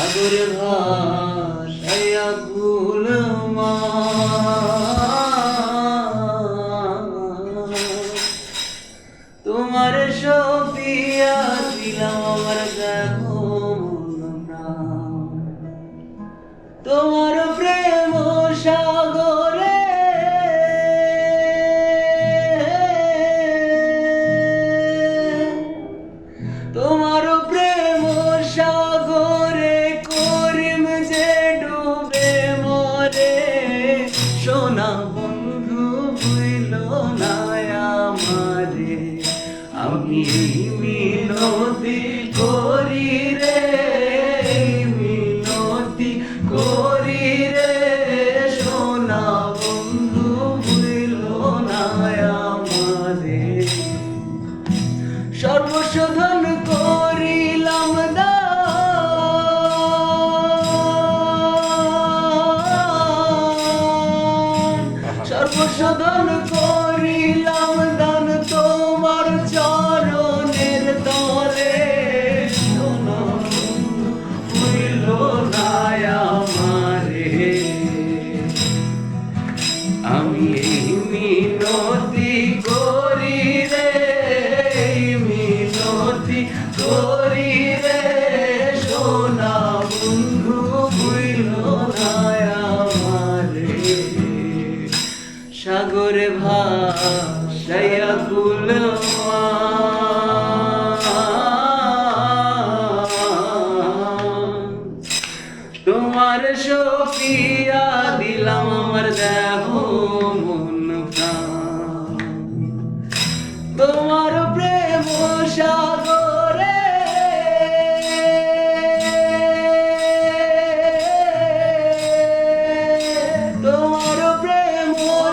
সাগরে ভাসাইয়া কুল তোমার সপিয়া দিলাম আমার দেখো তোমার প্রেম সাগরে আমি করি রে করি রে। বন্ধু না আমারে। সর্বশোধন করিলাম দান সর্বশোধন করিলাম মিনতি করি রে সোনা, বন্ধু ভুইল আমারে সাগরে ভাসাইয়া কুল তোমার সপিয়া দিলাম আমার দেহ মন প্রাণ।